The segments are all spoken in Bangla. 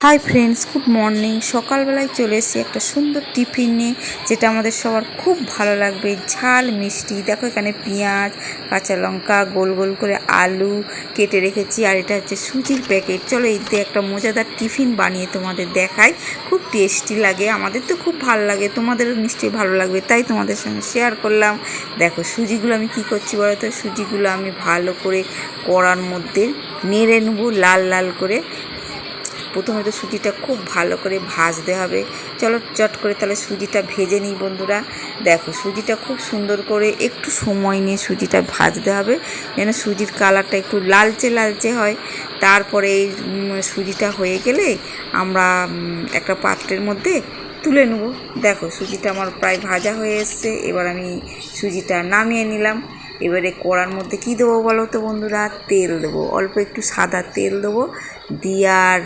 হাই ফ্রেন্ডস গুড মর্নিং সকালবেলায় চলে এসেছি একটা সুন্দর টিফিন নিয়ে, যেটা আমাদের সবার খুব ভালো লাগবে। ঝাল, মিষ্টি, দেখো এখানে পেঁয়াজ, কাঁচা লঙ্কা, গোল গোল করে আলু কেটে রেখেছি, আর এটা হচ্ছে সুজির প্যাকেট চলো দিয়ে একটা মজাদার টিফিন বানিয়ে তোমাদের দেখাই। খুব টেস্টি লাগে, আমাদের তো খুব ভালো লাগে, তোমাদেরও নিশ্চয়ই ভালো লাগবে, তাই তোমাদের সঙ্গে শেয়ার করলাম। দেখো সুজিগুলো আমি কি করছি বলো তো? সুজিগুলো আমি ভালো করে কড়ার মধ্যে নেড়ে নেব, লাল লাল করে। প্রথমে তো সুজিটা খুব ভালো করে ভাজতে হবে। চলো চট করে তাহলে সুজিটা ভেজে নিই বন্ধুরা। দেখো, সুজিটা খুব সুন্দর করে একটু সময় নিয়ে সুজিটা ভাজতে হবে। যেন সুজির কালারটা একটু লালচে লালচে হয়। তারপরে এই সুজিটা হয়ে গেলে আমরা একটা পাত্রের মধ্যে তুলে নেব। দেখো, সুজিটা আমার প্রায় ভাজা হয়ে এসছে। এবার আমি সুজিটা নামিয়ে নিলাম। এবারে কড়ার মধ্যে কী দেবো বলো তো বন্ধুরা? তেল দেবো। অল্প একটু সাদা তেল দেবো। দিয়ে আর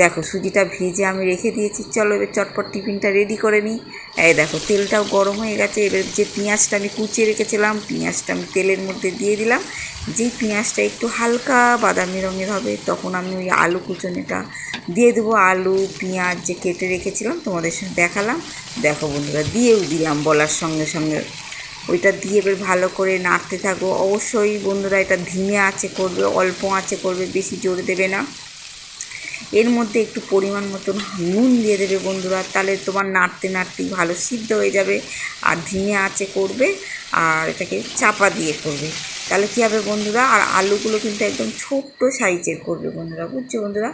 দেখো সুজিটা ভেজে আমি রেখে দিয়েছি। চলো এবার চটপট টিফিনটা রেডি করে নিই। এই দেখো তেলটাও গরম হয়ে গেছে। এবার যে পেঁয়াজটা আমি কুচিয়ে রেখেছিলাম, পেঁয়াজটা আমি তেলের মধ্যে দিয়ে দিলাম। যেই পেঁয়াজটা একটু হালকা বাদামি রঙের হবে, তখন আমি ওই আলু কুচনেটা দিয়ে দেবো। আলু, পেঁয়াজ যে কেটে রেখেছিলাম, তোমাদের সঙ্গে দেখালাম। দেখো বন্ধুরা, দিয়েও দিলাম বলার সঙ্গে সঙ্গে। ওইটা দিয়ে এবার ভালো করে নাড়তে থাকব অবশ্যই বন্ধুরা এটা ধিমে আছে, করবে, অল্প আছে করবে, বেশি জোরে দেবে না। এর মধ্যে একটু পরিমাণ মতন নুন দিয়ে দেবে বন্ধুরা, তাহলে তোমার নাড়তে নাড়তেই ভালো সিদ্ধ হয়ে যাবে। আর ধিমে আঁচে করবে আর এটাকে চাপা দিয়ে করবে। তাহলে কী হবে বন্ধুরা, আর আলুগুলো কিন্তু একদম ছোট্ট সাইজের করবে বন্ধুরা, বুঝছ বন্ধুরা?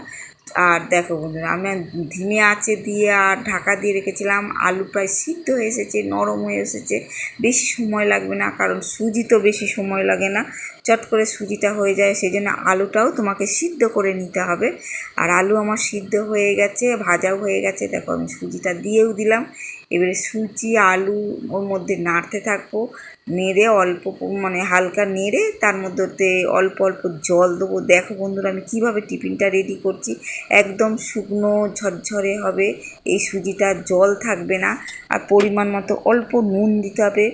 আর দেখো বন্ধুরা, আমি ধিমে আঁচে দিয়ে আর ঢাকা দিয়ে রেখেছিলাম। আলু প্রায় সিদ্ধ হয়ে এসেছে, নরম হয়ে এসেছে। বেশি সময় লাগবে না, কারণ সুজি তো বেশি সময় লাগে না। চট করে সুজিটা হয়ে যায় সেই জন্য আলুটাও তোমাকে সিদ্ধ করে নিতে হবে। আর আলু আমার সিদ্ধ হয়ে গেছে, ভাজাও হয়ে গেছে। দেখো আমি সুজিটা দিয়েও দিলাম। এবারে সুজি, আলু ওর মধ্যে নাড়তে থাকব। নেড়ে অল্প মানে হালকা নেড়ে তার মধ্যে অল্প অল্প জল দেবো। দেখো বন্ধুরা আমি কীভাবে টিফিনটা রেডি করছি। একদম শুকনো ঝরঝরে হবে। এই সুজিটা জল থাকবে না। আর পরিমাণ মতো অল্প নুন দিতে হবে।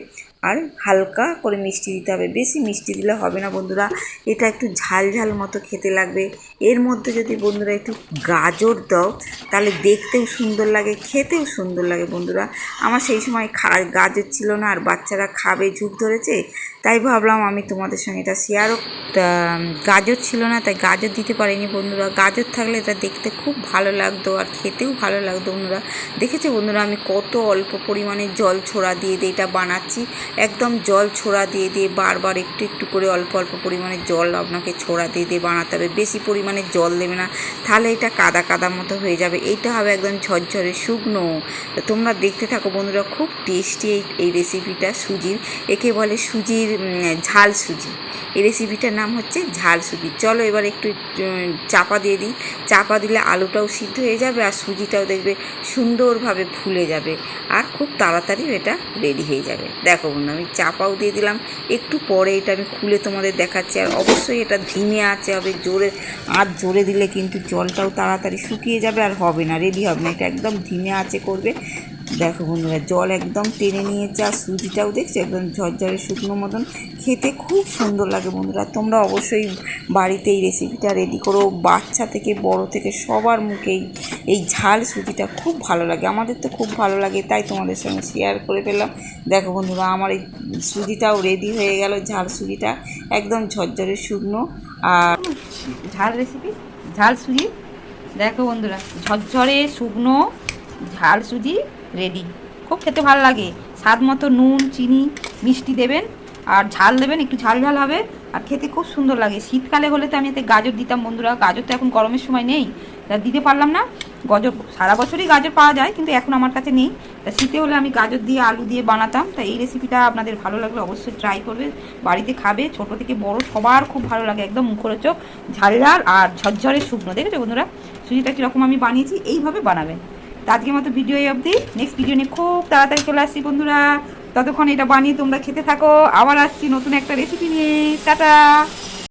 আর হালকা করে মিষ্টি দিতে হবে। বেশি মিষ্টি দিলে হবে না বন্ধুরা। এটা একটু ঝাল ঝাল মতো খেতে লাগবে। এর মধ্যে যদি বন্ধুরা একটু গাজর দাও, তাহলে দেখতেও সুন্দর লাগে, খেতেও সুন্দর লাগে বন্ধুরা। আমার সেই সময় খা, গাজর ছিল না, আর বাচ্চারা খাবে, ঝুঁক ধরেছে। তাই ভাবলাম আমি তোমাদের সঙ্গে এটা শেয়ারও গাজর ছিল না, তাই গাজর দিতে পারিনি বন্ধুরা। গাজর থাকলে এটা দেখতে খুব ভালো লাগতো, আর খেতেও ভালো লাগতো বন্ধুরা। দেখেছ বন্ধুরা, আমি কত অল্প পরিমাণে জল ছোড়া দিয়ে দিয়ে এটা বানাচ্ছি। একদম জল ছোড়া দিয়ে দিয়ে বারবার একটু একটু করে অল্প অল্প পরিমাণে জল আপনাকে ছোড়া দিয়ে দিয়ে বানাতে হবে। বেশি পরিমাণে জল দেবে না। তাহলে এটা কাদা কাদা মতো হয়ে যাবে। এইটা হবে একদম ঝরঝরে শুকনো। তো তোমরা দেখতে থাকো বন্ধুরা, খুব টেস্টি এই এই রেসিপিটা সুজির। একে বলে সুজির ঝাল সুজি। এই রেসিপিটার নাম হচ্ছে ঝাল সুজি। চলো এবার একটু চাপা দিয়ে দিই। চাপা দিলে আলুটাও সিদ্ধ হয়ে যাবে আর সুজিটাও দেখবে সুন্দরভাবে ফুলে যাবে আর খুব তাড়াতাড়ি এটা রেডি হয়ে যাবে। দেখো বন্ধু, আমি চাপাও দিয়ে দিলাম। একটু পরে এটা আমি খুলে তোমাদের দেখাচ্ছি। আর অবশ্যই এটা ধিমে আছে, হবে জোরে, আর জোরে দিলে কিন্তু জলটাও তাড়াতাড়ি শুকিয়ে যাবে আর হবে না। রেডি হবে না। এটা একদম ধিমে আছে, করবে। দেখো বন্ধুরা, জল একদম টেনে নিয়েছে আর সুজিটাও দেখছ, একদম ঝরঝরে শুকনো মতন। খেতে খুব সুন্দর লাগে বন্ধুরা, তোমরা অবশ্যই বাড়িতে এই রেসিপিটা রেডি করো। বাচ্চা থেকে বড় থেকে সবার মুখেই এই ঝাল সুজিটা খুব ভালো লাগে। আমাদের তো খুব ভালো লাগে, তাই তোমাদের সঙ্গে শেয়ার করে পেলাম দেখো বন্ধুরা, আমার এই সুজিটাও রেডি হয়ে গেল, ঝাল সুজিটা একদম ঝরঝরে শুকনো। আর ঝাল রেসিপি ঝাল সুজি? দেখো বন্ধুরা, ঝরঝরে শুকনো ঝাল সুজি রেডি খুব খেতে ভালো লাগে। স্বাদ মতো নুন, চিনি, মিষ্টি দেবেন, আর ঝাল দেবেন, একটু ঝাল ঝাল হবে। আর খেতে খুব সুন্দর লাগে। শীতকালে হলে তো আমি এতে গাজর দিতাম, বন্ধুরা। গাজর তো এখন গরমের সময় নেই। তা দিতে পারলাম না। গাজর, সারা বছরই গাজর পাওয়া যায়, কিন্তু এখন আমার কাছে নেই। তা শীতে হলে আমি গাজর দিয়ে আলু দিয়ে বানাতাম। তা এই রেসিপিটা আপনাদের ভালো লাগলে অবশ্যই ট্রাই করবে। বাড়িতে খাবে। ছোট থেকে বড় সবার খুব ভালো লাগে। একদম মুখরোচক, ঝাল ঝাল আর ঝরঝরে শুকনো। দেখেছ বন্ধুরা? সুজিটা কীরকম আমি বানিয়েছি, এইভাবে বানাবেন। তা আজকের মতো ভিডিও এই অবধি। নেক্সট ভিডিও নিয়ে খুব তাড়াতাড়ি চলে আসছি বন্ধুরা। ততক্ষণ এটা বানিয়ে তোমরা খেতে থাকো। আবার আসছি নতুন একটা রেসিপি নিয়ে। টাটা!